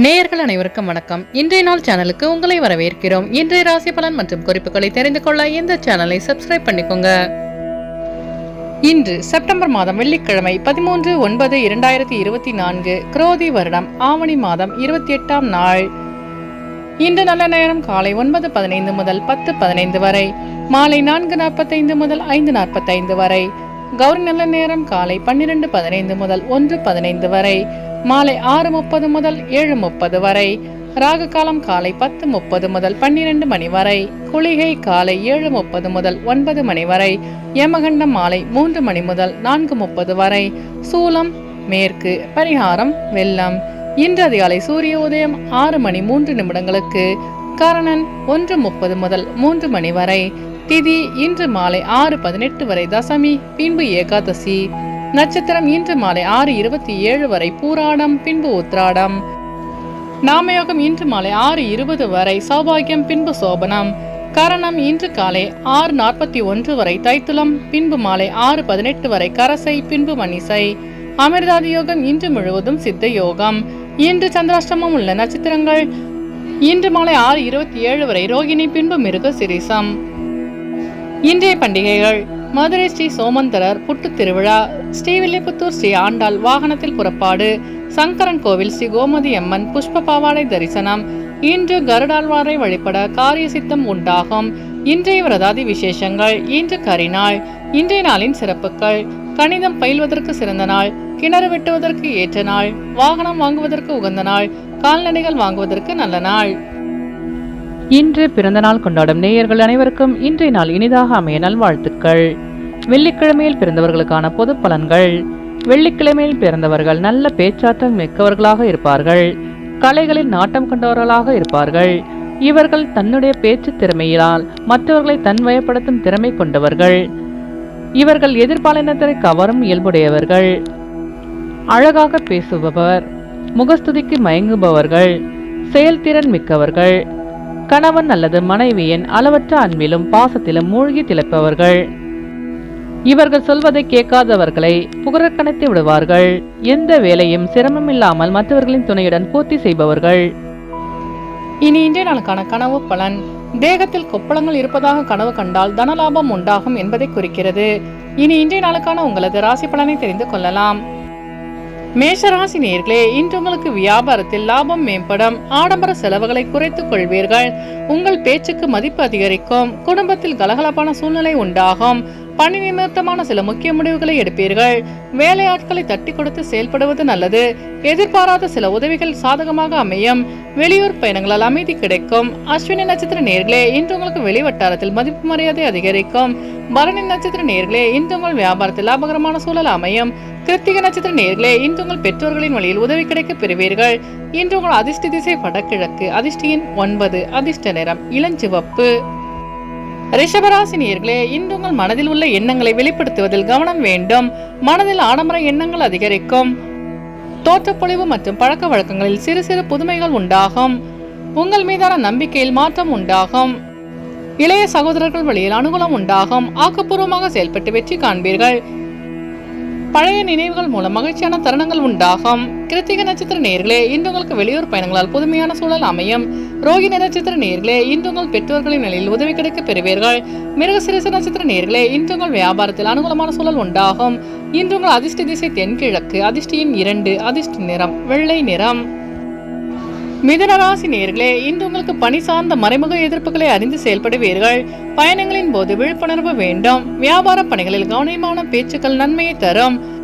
நேயர்கள் அனைவருக்கும் வணக்கம். இன்றைய நாள் சேனலுக்கு உங்களை வரவேற்கிறோம். இன்றைய ராசி பலன் மற்றும் குறிப்புகளை தெரிந்து கொள்ள இந்த சேனலை சப்ஸ்கிரைப் பண்ணிக்கோங்க. இன்று செப்டம்பர் மாதம் வெள்ளிக்கிழமை பதிமூன்று ஒன்பது இரண்டாயிரத்தி இருபத்தி நான்கு குரோதி வருடம் ஆவணி மாதம் இருபத்தி எட்டாம் நாள். இன்று நல்ல நேரம் காலை ஒன்பது பதினைந்து முதல் பத்து பதினைந்து வரை மாலை நான்கு நாற்பத்தைந்து முதல் ஐந்து நாற்பத்தைந்து வரை கௌரி நல்ல நேரம் காலை பன்னிரண்டு பதினைந்து முதல் ஒன்று பதினைந்து வரை மாலை ஆறு முப்பது முதல் ஏழு முப்பது வரை. ராகு காலம் காலை பத்து முப்பது முதல் பன்னிரண்டு மணி வரை. குளிகை காலை ஏழு முப்பது முதல் ஒன்பது மணி வரை. யமகண்டம் மாலை மூன்று மணி முதல் நான்கு முப்பது வரை. சூலம் மேற்கு பரிகாரம் வெள்ளம். இன்று அதிகாலை சூரிய உதயம் ஆறு மணி மூன்று நிமிடங்களுக்கு. கரணன் ஒன்று முப்பது முதல் மூன்று மணி வரை. திதி இன்று மாலை ஆறு பதினெட்டு வரை தசமி பின்பு ஏகாதசி. நட்சத்திரம் இன்று மாலை ஆறு இருபத்தி ஏழு வரை பூராடம் பின்பு உத்ராடம் நாமயோகம் இன்று மாலை ஆறு இருபது வரை சௌபாகியம் பின்பு சோபனம். கரணம் இன்று காலை ஆறு நாற்பத்தி ஒன்று வரை தைத்துளம் பின்பு மாலை ஆறு பதினெட்டு வரை கரசை பின்பு மணிசை. அமிர்தாதி யோகம் இன்று முழுவதும் சித்த யோகம். இன்று சந்திராஷ்டமம் உள்ள நட்சத்திரங்கள். இன்று மாலை ஆறு இருபத்தி ஏழு வரை ரோகிணி பின்பு மிருக சிரிசம் இன்றைய பண்டிகைகள். மதுரை ஸ்ரீ சோமந்தரர் புட்டு திருவிழா ஸ்ரீவில்லிபுத்தூர் ஸ்ரீ ஆண்டாள் வாகனத்தில் புறப்பாடு சங்கரன் கோவில் ஸ்ரீ கோமதி அம்மன் புஷ்ப பாவாடை தரிசனம் இன்று கருடாழ்வாரை வழிபட காரிய சித்தம் உண்டாகும். இன்றைய விரதாதி விசேஷங்கள் இன்று கரிநாள் இன்றைய நாளின் சிறப்புகள் கணிதம் பயில்வதற்கு சிறந்த நாள் கிணறு வெட்டுவதற்கு ஏற்ற நாள் வாகனம் வாங்குவதற்கு உகந்த நாள் கால்நடைகள் வாங்குவதற்கு நல்ல நாள். இன்று பிறந்தநாள் கொண்டாடும் நேயர்கள் அனைவருக்கும் இன்றைய நாள் இனிதாக அமைய நல்வாழ்த்துக்கள். வெள்ளிக்கிழமையில் பிறந்தவர்களுக்கான பொது பலன்கள். வெள்ளிக்கிழமையில் பிறந்தவர்கள் நல்ல பேச்சாற்றல் மிக்கவர்களாக இருப்பார்கள். கலைகளில் நாட்டம் கொண்டவர்களாக இருப்பார்கள். இவர்கள் தன்னுடைய பேச்சு திறமையினால் மற்றவர்களை தன்வயப்படுத்தும் திறமை கொண்டவர்கள். இவர்கள் எதிர்பாலினத்தை கவரும் இயல்புடையவர்கள். அழகாக பேசுபவர். முகஸ்துதிக்கு மயங்குபவர்கள். செயல்திறன் மிக்கவர்கள். கணவன் அல்லது மனைவியின் அளவற்ற அன்பிலும் பாசத்திலும் மூழ்கி திளைப்பவர்கள். இவர்கள் சொல்வதை கேட்காதவர்களை புகழக்கணைத்து விடுவார்கள். எந்த வேலையும் சிரமமில்லாமல் மற்றவர்களின் துணையுடன் பூர்த்தி செய்பவர்கள். இனி இன்றைய நாளுக்கான கனவு பலன். தேகத்தில் கொப்பளங்கள் இருப்பதாக கனவு கண்டால் தனலாபம் உண்டாகும் என்பதை குறிக்கிறது. இனி இன்றைய நாளுக்கான உங்களது ராசி பலனை தெரிந்து கொள்ளலாம். மேஷராசி நேர்களே இன்று உங்களுக்கு வியாபாரத்தில் லாபம் மேம்படும். ஆடம்பர செலவுகளை குறைத்துக் கொள்வீர்கள். உங்கள் பேச்சுக்கு மதிப்பு அதிகரிக்கும். குடும்பத்தில் கலகலப்பான சூழ்நிலை உண்டாகும். பணி நிமித்தமான சில முக்கிய முடிவுகளை எடுப்பீர்கள். வேலையாட்களை தட்டி கொடுத்து செயல்படுவது நல்லது. எதிர்பாராத சில உதவிகள் சாதகமாக அமையும். வெளியூர் பயணங்களால் அமைதி கிடைக்கும். அஸ்வினி நட்சத்திர நேர்களே இன்று உங்களுக்கு வெளிவட்டாரத்தில் மதிப்பு மரியாதை அதிகரிக்கும். பரணி நட்சத்திர நேர்களே இன்று உங்கள் வியாபாரத்தில் லாபகரமான சூழல் அமையும். கிருத்திக நட்சத்திர நேர்களே இன்று உங்கள் பெற்றோர்களின் வழியில் உதவி கிடைக்க பெறுவீர்கள். இன்று உங்கள் அதிர்ஷ்ட திசை வடகிழக்கு அதிர்ஷ்டியின் ஒன்பது அதிர்ஷ்ட நிறம் இளஞ்சிவப்பு. ரிஷபராசினியர்களே இன்று உங்கள் மனதில் உள்ள எண்ணங்களை வெளிப்படுத்துவதில் கவனம் வேண்டும். மனதில் ஆடம்பர எண்ணங்கள் அதிகரிக்கும். தோற்றப்பொழிவு மற்றும் பழக்க வழக்கங்களில் சிறு சிறு புதுமைகள் உண்டாகும். உங்கள் மீதான நம்பிக்கையில் மாற்றம் உண்டாகும். இளைய சகோதரர்கள் வழியில் அனுகூலம் உண்டாகும். ஆக்கப்பூர்வமாக செயல்பட்டு வெற்றி காண்பீர்கள். பழைய நினைவுகள் மூலம் மகிழ்ச்சியான தருணங்கள் உண்டாகும். கிருத்திக நட்சத்திர நேர்களே இன்று உங்களுக்கு வெளியூர் பயணங்களால் புதுமையான சூழல் அமையும். ரோகிணி நட்சத்திர நேர்களே இன்று உங்கள் பெற்றோர்களின் நிலையில் உதவி கிடைக்க பெறுவீர்கள். மிருகசிரிச நட்சத்திர நேர்களே இன்று உங்கள் வியாபாரத்தில் அனுகூலமான சூழல் உண்டாகும். இன்று உங்கள் அதிர்ஷ்ட திசை தென்கிழக்கு அதிர்ஷ்டியின் இரண்டு அதிர்ஷ்ட நிறம் வெள்ளை நிறம். மிதனராசி நேர்களே இன்று உங்களுக்கு பணி சார்ந்த மறைமுக எதிர்ப்புகளை அறிந்து செயல்படுவீர்கள். பயணங்களின் போது விழிப்புணர்வு வேண்டும். வியாபார பணிகளில் கவனமான பேச்சுக்கள் நன்மையை தரும்.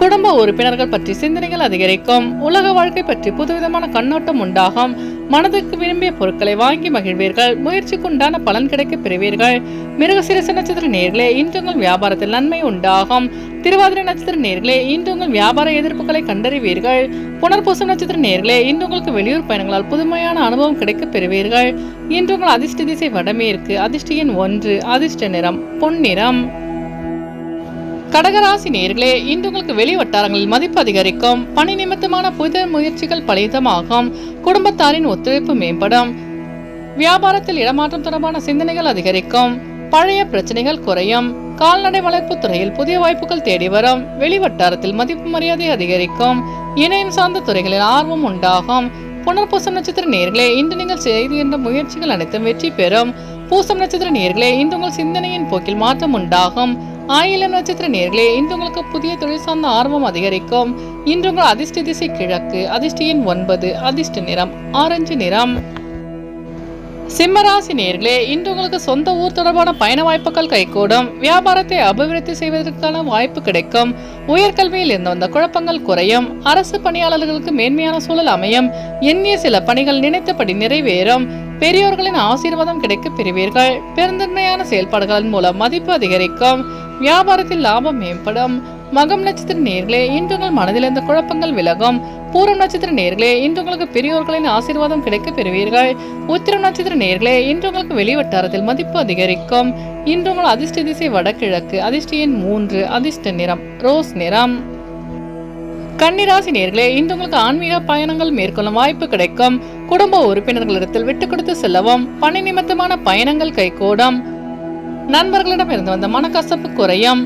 குடும்ப உறுப்பினர்கள் பற்றி சிந்தனைகள் அதிகரிக்கும். உலக வாழ்க்கை பற்றி புதுவிதமான கண்ணோட்டம் உண்டாகும். மனதுக்கு விரும்பிய பொருட்களை வாங்கி மகிழ்வீர்கள். முயற்சிக்குண்டான பலன் கிடைக்க பெறுவீர்கள். மிருகசிரச நட்சத்திர நேர்களே இன்று உங்கள் வியாபாரத்தில் நன்மை உண்டாகும். திருவாதிரை நட்சத்திர நேர்களே இன்று உங்கள் வியாபார எதிர்ப்புகளை கண்டறிவீர்கள். புனர்பூசம் நட்சத்திர நேர்களே இன்று உங்களுக்கு வெளியூர் பயணங்களால் புதுமையான அனுபவம் கிடைக்க பெறுவீர்கள். இன்று உங்கள் அதிர்ஷ்ட திசை வடமேற்கு அதிர்ஷ்ட எண் ஒன்று அதிர்ஷ்ட நிறம் பொன்னிறம். கடகராசி நேர்களே இன்று உங்களுக்கு வெளி வட்டாரங்களில் மதிப்பு அதிகரிக்கும். பணி நிமித்தமான புதிய முயற்சிகள் பலிதமாகும் குடும்பத்தாரின் ஒத்துழைப்பு மேம்படும். வியாபாரத்தில் இடமாற்றம் தொடர்பான சிந்தனைகள் அதிகரிக்கும். பழைய பிரச்சனைகள் குறையும். கால்நடை வளர்ப்பு துறையில் புதிய வாய்ப்புகள் தேடி வரும். வெளிவட்டாரத்தில் மதிப்பு மரியாதை அதிகரிக்கும். இணையம் சார்ந்த துறைகளில் ஆர்வம் உண்டாகும். புனர்பூசம் நட்சத்திர நேர்களே இன்று நீங்கள் செய்கின்ற முயற்சிகள் அனைத்தும் வெற்றி பெறும். பூசம் நட்சத்திர நேர்களே இன்று உங்கள் சிந்தனையின் போக்கில் மாற்றம் உண்டாகும். ஆயிலம் நட்சத்திர நேர்களே இன்று உங்களுக்கு புதிய தொழில் சார்ந்த ஆர்வம் அதிகரிக்கும். இன்று உங்கள் அதிர்ஷ்ட திசை கிழக்கு அதிர்ஷ்ட எண் ஒன்பது அதிர்ஷ்ட நிறம் ஆரஞ்சு நிறம். சிம்மராசி நேர்களே இன்று உங்களுக்கு சொந்த ஊர் தொடர்பான பயண வாய்ப்புகள் கைகூடும். வியாபாரத்தை அபிவிருத்தி செய்வதற்கான வாய்ப்பு கிடைக்கும். உயர்கல்வியில் இருந்து வந்த குழப்பங்கள் குறையும். அரசு பணியாளர்களுக்கு மேன்மையான சூழல் அமையும். எண்ணிய சில பணிகள் நினைத்தபடி நிறைவேறும். பெரியோர்களின் ஆசீர்வாதம் கிடைக்க பெறுவீர்கள். பெருந்தன்மையான செயல்பாடுகளின் மூலம் மதிப்பு அதிகரிக்கும். வியாபாரத்தில் லாபம் மேம்படும். மகம் நட்சத்திர நேர்களே இன்று உங்கள் மனதில் இருந்த குழப்பங்கள் விலகும். பூரம் நட்சத்திர நேர்களே இன்று உங்களுக்கு பெரியோர்களின் ஆசீர்வாதம் கிடைக்க பெறுவீர்கள். உத்திரம் நட்சத்திர நேர்களே இன்று உங்களுக்கு வெளிவட்டாரத்தில் மதிப்பு அதிகரிக்கும். இன்று உங்கள் அதிர்ஷ்ட திசை வடகிழக்கு அதிர்ஷ்ட எண் மூன்று அதிர்ஷ்ட நிறம் ரோஸ் நிறம். கன்னிராசி நேர்களே இன்று உங்களுக்கு ஆன்மீக பயணங்கள் மேற்கொள்ளும் வாய்ப்பு கிடைக்கும். குடும்ப உறுப்பினர்களிடத்தில் விட்டு கொடுத்து செல்லவும் பணி நிமித்தமான பயணங்கள் கைகூடும். நண்பர்களிடம் இருந்து வந்த மனக்கசப்பு குறையும்.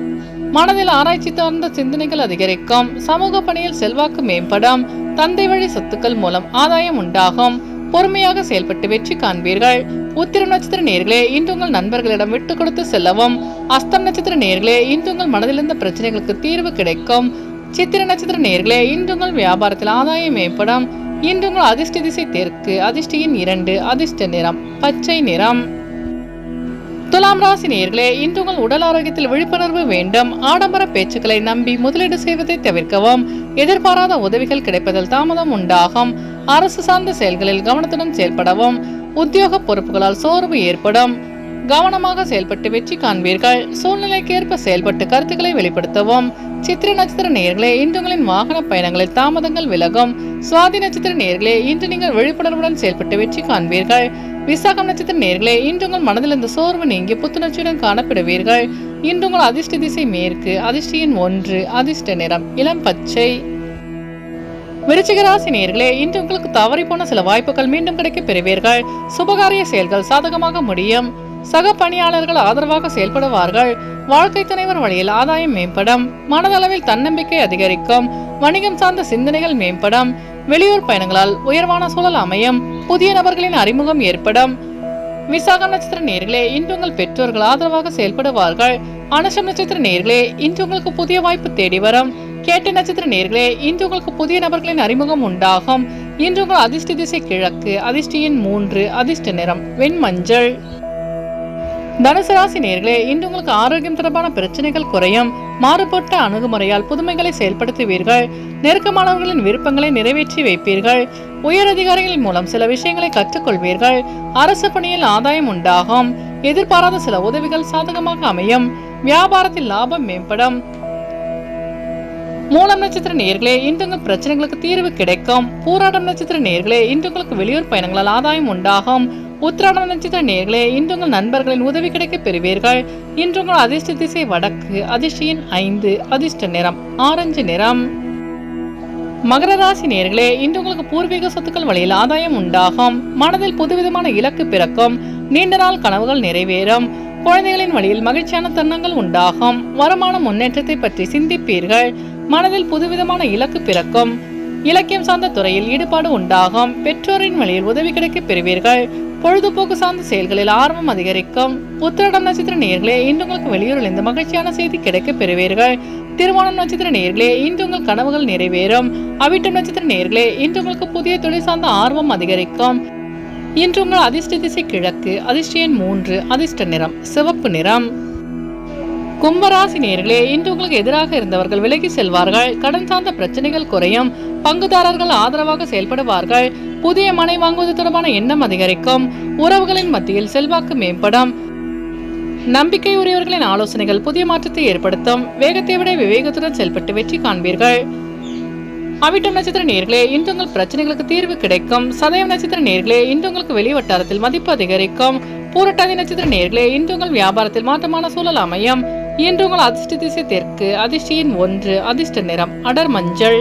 மனதில் ஆராய்ச்சி சார்ந்த சிந்தனைகள் அதிகரிக்கும். சமூக பணியில் செல்வாக்கு மேம்படும். தந்தை வழி சொத்துக்கள் மூலம் ஆதாயம் உண்டாகும். பொறுமையாக செயல்பட்டு வெற்றி காண்பீர்கள். உத்திரம் நட்சத்திர நேர்களே இன்று உங்கள் நண்பர்களிடம் விட்டு கொடுத்து செல்லவும். அஸ்தம் நட்சத்திர நேர்களே இன்று உங்கள் மனதில் இருந்த பிரச்சனைகளுக்கு தீர்வு கிடைக்கும். சித்திர நட்சத்திர நேர்களே இன்றுங்கள் வியாபாரத்தில் ஆதாயம் ஏற்படும். இன்றுங்கள் அதிர்ஷ்ட திசை தெற்கு அதிர்ஷ்டியின் இரண்டு அதிர்ஷ்ட நிறம் பச்சை நிறம். துலாம் ராசி நேர்களே இன்றுங்கள் உடல் ஆரோக்கியத்தில் விழிப்புணர்வு வேண்டும். ஆடம்பர பேச்சுக்களை நம்பி முதலீடு செய்வதை தவிர்க்கவும். எதிர்பாராத உதவிகள் கிடைப்பதில் தாமதம் உண்டாகும். அரசு சார்ந்த செயல்களில் கவனத்துடன் செயல்படவும். உத்தியோக பொறுப்புகளால் சோர்வு ஏற்படும். கவனமாக செயல்பட்டு வெற்றி காண்பீர்கள். சூழ்நிலைக்கேற்ப செயல்பட்டு கருத்துக்களை வெளிப்படுத்தவும். சித்திர நட்சத்திர நேர்களே இன்று உங்களின் வாகன பயணங்களில் தாமதங்கள் விலகும். சுவாதி நட்சத்திர நேர்களே இன்று நீங்கள் விழிப்புணர்வுடன் செயல்பட்டு வெற்றி காண்பீர்கள். விசாகம் நட்சத்திர நேர்களே இன்று உங்கள் மனதில் இந்த சோர்வு நீங்கி புத்துணர்ச்சியுடன் காணப்படுவீர்கள். இன்று உங்கள் அதிர்ஷ்ட திசை மேற்கு அதிர்ஷ்டியின் ஒன்று அதிர்ஷ்ட நிறம் இளம் பச்சை. விருச்சிகராசி நேர்களே இன்று உங்களுக்கு தவறி போன சில வாய்ப்புகள் மீண்டும் கிடைக்க பெறுவீர்கள். சுபகாரிய செயல்கள் சாதகமாக முடியும். சக பணியாளர்கள் ஆதரவாக செயல்படுவார்கள். வாழ்க்கை துணைவர் வழியில் ஆதாயம் மேம்படும். மனதளவில் தன்னம்பிக்கை அதிகரிக்கும். வணிகம் சார்ந்த சிந்தனைகள் மேம்படும். வெளியூர் பயணங்களால் உயர்வான சூழல் அமையும். புதிய நபர்களின் அறிமுகம் ஏற்படும். விசாக நட்சத்திர நேர்களே இன்று உங்கள் பெற்றோர்கள் ஆதரவாக செயல்படுவார்கள். அனுஷம் நட்சத்திர நேர்களே இன்று உங்களுக்கு புதிய வாய்ப்பு தேடி வரும். கேட்ட நட்சத்திர நேர்களே இன்று உங்களுக்கு புதிய நபர்களின் அறிமுகம் உண்டாகும். இன்று உங்கள் அதிர்ஷ்ட திசை கிழக்கு அதிர்ஷ்டியின் மூன்று அதிர்ஷ்ட நிறம் வெண்மஞ்சள். தனுசு ராசி நேர்களே இன்று உங்களுக்கு ஆரோக்கியம் தொடர்பான பிரச்சனைகள் குறையும். மாறுபட்ட அணுகுமுறையால் புதுமைகளை செயல்படுத்துவீர்கள். நெருக்கமானவர்களின் விருப்பங்களை நிறைவேற்றி வைப்பீர்கள். உயர் அதிகாரிகள் மூலம் சில விஷயங்களை கற்றுக்கொள்வீர்கள். அரசு பணியில் ஆதாயம் உண்டாகும். எதிர்பாராத சில உதவிகள் சாதகமாக அமையும். வியாபாரத்தில் லாபம் மேம்படும். மூலம் நட்சத்திர நேர்களே இன்று பிரச்சனைகளுக்கு தீர்வு கிடைக்கும். பூராடம் நட்சத்திர நேர்களே இன்று உங்களுக்கு வெளியூர் பயணங்களால் ஆதாயம் உண்டாகும். உத்திராடம் நட்சத்திர நேர்களே இன்று உங்கள் நண்பர்களின் உதவி கிடைக்க பெறுவீர்கள். இன்று உங்கள் அதிர்ஷ்ட திசை வடக்கு அதிர்ஷ்டியின் ஐந்து அதிர்ஷ்ட நிறம் ஆரஞ்சு நிறம். மகர ராசி நேர்களே இன்று உங்களுக்கு பூர்வீக சொத்துக்கள் வழியில் ஆதாயம் உண்டாகும். மனதில் புதுவிதமான இலக்கு பிறக்கும். நீண்ட நாள் கனவுகள் நிறைவேறும். குழந்தைகளின் வழியில் மகிழ்ச்சியான தருணங்கள் உண்டாகும். வருமான முன்னேற்றத்தை பற்றி சிந்திப்பீர்கள். மனதில் புதுவிதமான இலக்கு பிறக்கும். இலக்கியம் சார்ந்த துறையில் ஈடுபாடு உண்டாகும். பெற்றோரின் வழியில் உதவி கிடைக்க பெறுவீர்கள். பொழுதுபோக்கு சார்ந்த செயல்களில் ஆர்வம் அதிகரிக்கும். உத்திரடம் நட்சத்திர நேர்களே இன்று உங்களுக்கு வெளியூரில் இருந்து மகிழ்ச்சியான செய்தி கிடைக்க பெறுவீர்கள். திருமணம் நட்சத்திர நேர்களே இன்று உங்கள் கனவுகள் நிறைவேறும். அவிட்டம் நட்சத்திர நேர்களே இன்று உங்களுக்கு புதிய தொழில் சார்ந்த ஆர்வம் அதிகரிக்கும். இன்று உங்கள் அதிர்ஷ்ட திசை கிழக்கு அதிர்ஷ்ட எண் மூன்று அதிர்ஷ்ட நிறம் சிவப்பு நிறம். கும்பராசி நேர்களே இன்று உங்களுக்கு எதிராக இருந்தவர்கள் விலகி செல்வார்கள். கடன் சார்ந்த பிரச்சனைகள் குறையும். பங்குதாரர்கள் ஆதரவாக செயல்படுவார்கள். புதிய மனை வாங்குவது தொடர்பான எண்ணம் அதிகரிக்கும். உறவுகளின் மத்தியில் செல்வாக்கு மேம்படும். நம்பிக்கை உரியவர்களின் ஆலோசனைகள் புதிய மாற்றத்தை ஏற்படுத்தும். வேகத்தை விட விவேகத்துடன் செயல்பட்டு வெற்றி காண்பீர்கள். அவிட்டம் நட்சத்திர நேர்களே இன்று உங்கள் பிரச்சனைகளுக்கு தீர்வு கிடைக்கும். சதயம் நட்சத்திர நேர்களே இன்று உங்களுக்கு வெளி வட்டாரத்தில் மதிப்பு அதிகரிக்கும். பூரட்டாதி நட்சத்திர நேர்களே இன்று உங்கள் வியாபாரத்தில் மாற்றமான சூழல் அமையும். இன்று உங்கள் அதிர்ஷ்ட திசை தெற்கு அதிர்ஷ்டியின் ஒன்று அதிர்ஷ்ட நிறம் அடர் மஞ்சள்.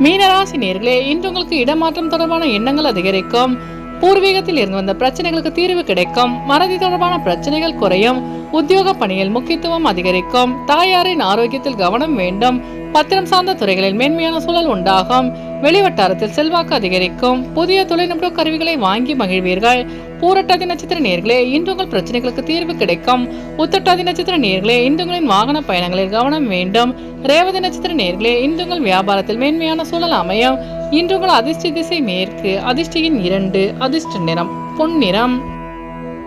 மீனராசி நேர்களே இன்று உங்களுக்கு இடமாற்றம் தொடர்பான எண்ணங்கள் அதிகரிக்கும். பூர்வீகத்தில் இருந்து வந்த பிரச்சனைகளுக்கு தீர்வு கிடைக்கும். மறதி தொடர்பான பிரச்சனைகள் குறையும். உத்தியோக பணியில் முக்கியத்துவம் அதிகரிக்கும். தாயாரின் ஆரோக்கியத்தில் கவனம் வேண்டும். பத்திரம் சார்ந்த துறைகளில் மேன்மையான சூழல் உண்டாகும். வெளிவட்டாரத்தில் செல்வாக்கு அதிகரிக்கும். புதிய தொழில்நுட்ப கருவிகளை வாங்கி மகிழ்வீர்கள். பூரட்டாதி நட்சத்திர நேர்களே இன்று உங்கள் பிரச்சனைகளுக்கு தீர்வு கிடைக்கும். உத்தட்டாதி நட்சத்திர நேர்களே இன்று உங்களின் வாகன பயணங்களில் கவனம் வேண்டும். ரேவதி நட்சத்திர நேர்களே இன்று உங்கள் வியாபாரத்தில் மேன்மையான சூழல் அமையும். இன்று உங்கள் அதிர்ஷ்ட திசை மேற்கு அதிர்ஷ்டியின் இரண்டு அதிர்ஷ்ட நிறம் பொன்னிறம்.